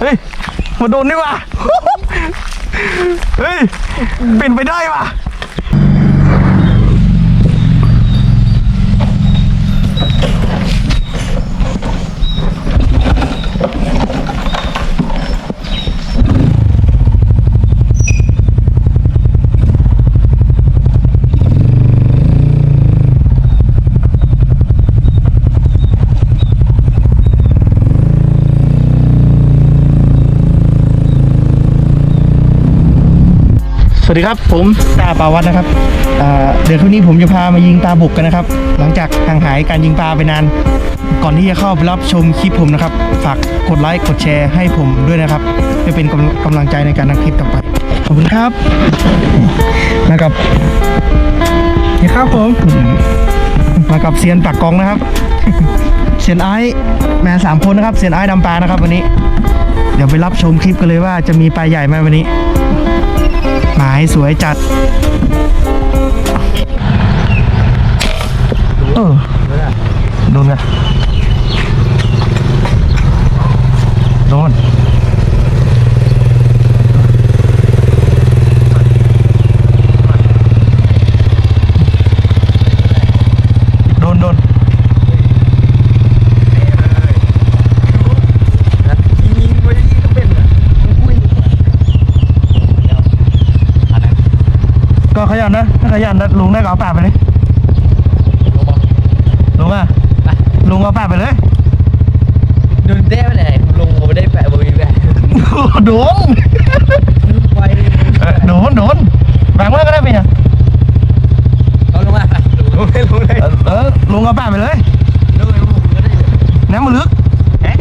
เฮ้ย มาโดนนี่ว่ะเฮ้ย เป็นไปได้ว่ะ สวัสดีครับผมตาปาวัตนะครับเดี๋ยวเท่านี้ผมจะพามายิงตาบุกกันนะครับ หลังจากห่างหายการยิงปลาไปนาน ก่อนที่จะเข้าไปรับชมคลิปผมนะครับ ฝากกดไลค์กดแชร์ให้ผมด้วยนะครับเพื่อเป็นกำลังใจในการทำคลิปต่อไปขอบคุณครับนะครับนี่ครับผมมากับเซียนปากกองนะครับเซียนไอ้แม่สามคนนะครับเซียนไอ้ดำปลานะครับวันนี้ เดี๋ยวไปรับชมคลิปกันเลยว่าจะมีปลาใหญ่ไหมวันนี้ มายสวยจัด เออโดนกันโดน โดน โดน ก็ ขยันนะถ้าขยันนะลุงได้ก็เอาป่าไปเลยลุงอะลุงเอาป่าไปเลยโดนเต้ไปไหนลงมาไม่ได้แปะบริเวณโดนไฟเออโดนโดนแบ่งไว้ก็ได้ไปเนี่ยเขาลงมาลงไม่ลงเลยเออเออลุงเอาป่าไปเลยลงเลยผมก็ได้น้ำมันลึกเอ๊ะ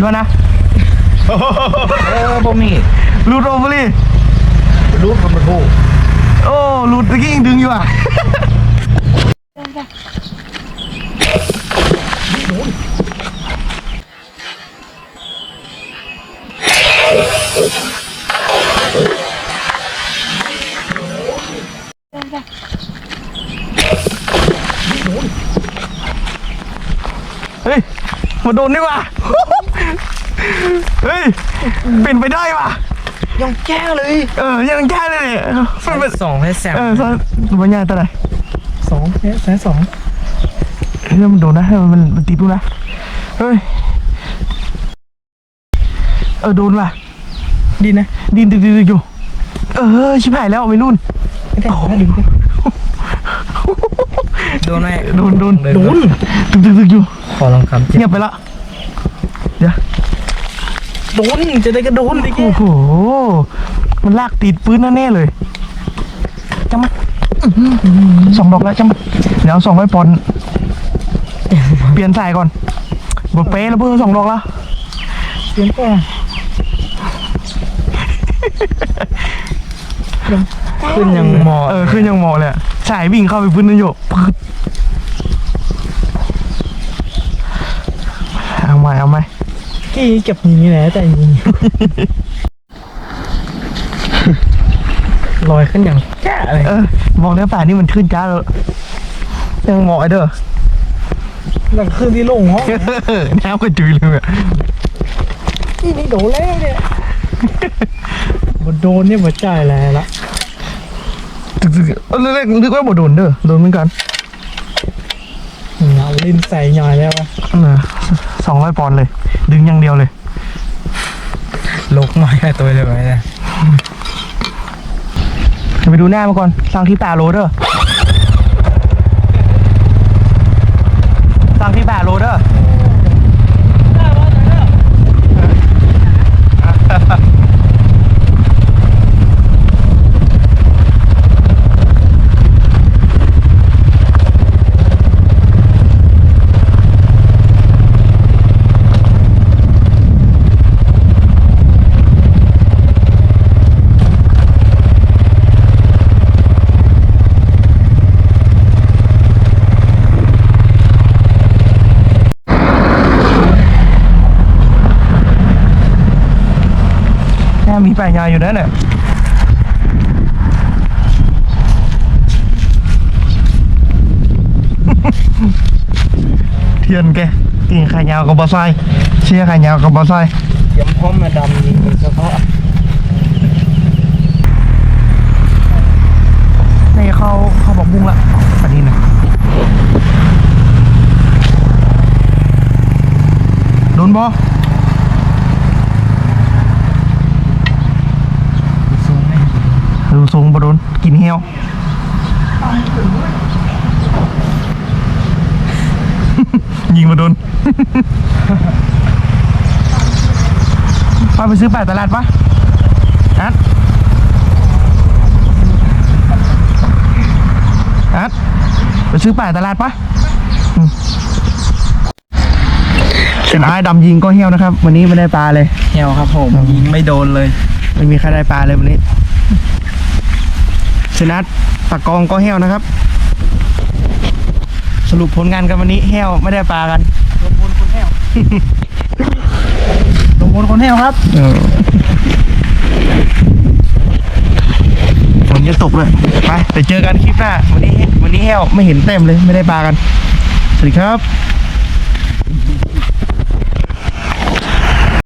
ยวนนะ เออบ่มีรูดโอเวอรี่รูปมันมาถูกโอ้รูดตะกี้ยังดึงอยู่อะเฮ้ยมาโดนนี่ว่ะ เฮ้ยเป็นไปได้ว่ะยังแก้เลย เออยังแค่เลยเนี่ยมันเป็นสองให้แซมเออซะบรรยายตัวไหนสองแค่แค่สองเฮ้ยมันโดนนะเฮ้ยมันมันตีปุ๊บนะเฮ้ยเออโดนว่ะดีนะดินดึกดึกอยู่เออชิบหายแล้วไม่รุ่นไม่ได้ไม่ดึงโดนไหมโดนโดนโดนดึกดึกดึกอยู่ขอลองคำเจ็บเงียบไปละเดี๋ยว โดนจะได้ก็โดนดิแกโอ้โห มันลากติดปืนแน่ๆเลยจังมันอื้อหือสองดอกแล้วจังมันเดี๋ยวเอาสองไว้ปอนด์เปลี่ยนสายก่อนบดเป๊ะแล้วเพิ่งสองดอกแล้วเสียงก่อนขึ้นยังมอเออขึ้นยังมอเลยอะสายวิ่งเข้าไปพื้นนั่นอยู่พึดเอาไหมเอาไหม กี้เก็บอย่างนี้แหละแต่ยิงลอยขึ้นอย่างแก่เลยเออบอกแล้วป่านี่มันขึ้นจ้าแล้วยังมอไอเด้อหลังขึ้นที่โล่งห้องน้ำก็จุยเลยอะที่นี่โดนแล้วเนี่ยบโดนเนี่ยมาจ่ายแล้วละตึกๆเออเล็กๆนึกว่าบ่โดนเด้อโดนเหมือนกัน เอาลิ้นใส่หน่อยแล้ววะสองร้อยปอนด์เลย ดึงอย่างเดียวเลยลกน้อยแค่ตัวเลยไหมเนี่ยจะไปดูหน้ามาก่อนสร้างที่ป่าโรเดอร์สร้างที่ป่าโรเดอร์ แปลงยาวอยู่นั่นน่ะเทียนแกกินไข่ยาวกับบอไซเชียร์ไข่ยาวกับบอไซเตรียมพร้อมมาดำยิงเฉพาะนี่เข้าเข้าบอกบุ้งละอันนี้นะโดนบอ สูงไหม ดูทร งบโดนกินเหี้ยวยิงมาโดนพาไปซื้อแปดตลาดปะอัดอัดไปซื้อแปดตลาดปะเส้นไอ้ดำยิงก็เหี้ยวนะครับ วันนี้ไม่ได้ปลาเลย เหี่ยวครับผม ยิงไม่โดนเลย ไม่มีใครได้ปลาเลยวันนี้ ชนะตะกองก็แห้วนะครับ สรุปผลงานกันวันนี้แห้วไม่ได้ปลากันลงบนคนแห้วลงบนคนแห้วครับฝนจะตกเลยไปไปเจอกันคลิปหน้าวันนี้วันนี้แห้วไม่เห็นเต็มเลยไม่ได้ปลากัน สวัสดีครับ